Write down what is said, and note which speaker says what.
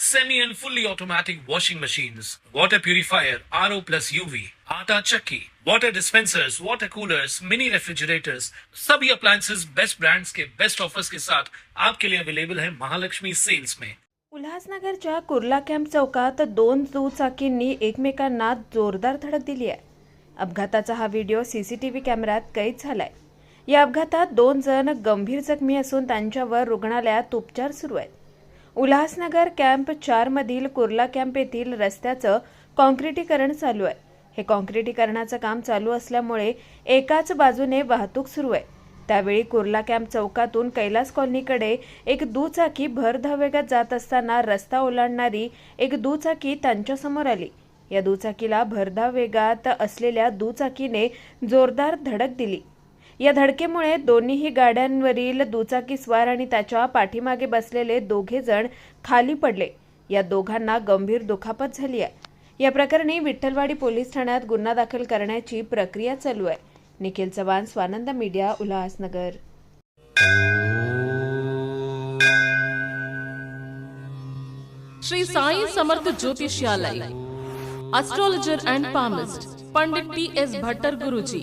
Speaker 1: semi and fully automatic washing machines, water purifier, RO plus UV, आटा चक्की, water dispensers, water coolers, mini refrigerators, सभी appliances best brands के best offers के साथ आपके लिए अवेलेबल है महालक्ष्मी सेल्स में।
Speaker 2: उल्हासनगरच्या कुर्ला कॅम्प चौकात दोन दुचाकींनी एकमेकांना जोरदार धडक दिली आहे. अपघाताचा हा व्हिडिओ सीसीटीव्ही कॅमेऱ्यात कैद झालाय. या अपघातात दोन जण गंभीर जखमी असून त्यांच्यावर रुग्णालयात उपचार सुरू आहेत. उल्हासनगर कॅम्प चारमधील कुर्ला कॅम्प येथील रस्त्याचं कॉन्क्रिटीकरण चालू आहे. हे कॉन्क्रिटीकरणाचं काम चालू असल्यामुळे एकाच बाजूने वाहतूक सुरू आहे. त्यावेळी कुर्ला कॅम्प चौकातून कैलास कॉलनीकडे एक दुचाकी भरधाव वेगात जात असताना रस्ता ओलांडणारी एक दुचाकी त्यांच्यासमोर आली. या दुचाकीला भरधाव वेगात असलेल्या दुचाकीने जोरदार धडक दिली. या धडकेमुळे दोन्हीही गाड्यांवरील दुचाकी स्वार आणि त्याच्या पाठीमागे बसलेले दोघे जण खाली पडले. या दोघांना गंभीर दुखापत झाली आहे. या प्रकरणी विठ्ठलवाडी पोलीस ठाण्यात गुन्हा दाखल करण्याची प्रक्रिया चालू आहे. Nikhil Chavan Swanand media Ulhasnagar.
Speaker 3: Shri Sai Samarth Jyotishalaya astrologer and palmist Pandit T S Bhattar Guruji.